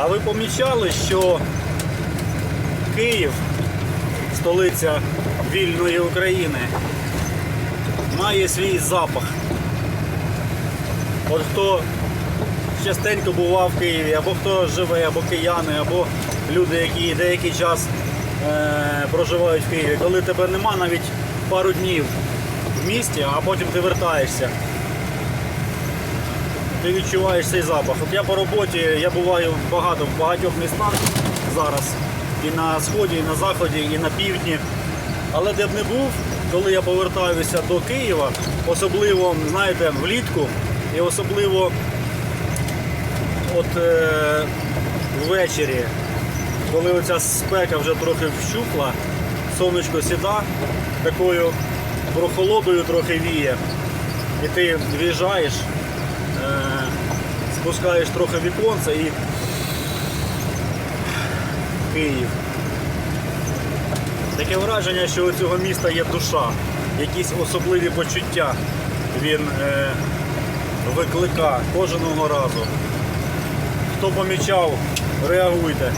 А ви помічали, що Київ, столиця вільної України, має свій запах. От хто частенько бував в Києві, або хто живе, або кияни, або люди, які деякий час е, проживають в Києві, коли тебе нема навіть пару днів в місті, а потім ти вертаєшся. Ти відчуваєш цей запах. От я по роботі, я буваю багато в багатьох містах зараз. І на сході, і на заході, і на півдні. Але де б не був, коли я повертаюся до Києва, особливо, знаєте, влітку, і особливо от е, ввечері, коли оця спека вже трохи вщухла, сонечко сіда, такою прохолодою трохи віє, і ти в'їжджаєш, спускаєш трохи віконце і Київ. Таке враження, що у цього міста є душа, якісь особливі почуття він е, виклика кожного разу. Хто помічав, реагуйте.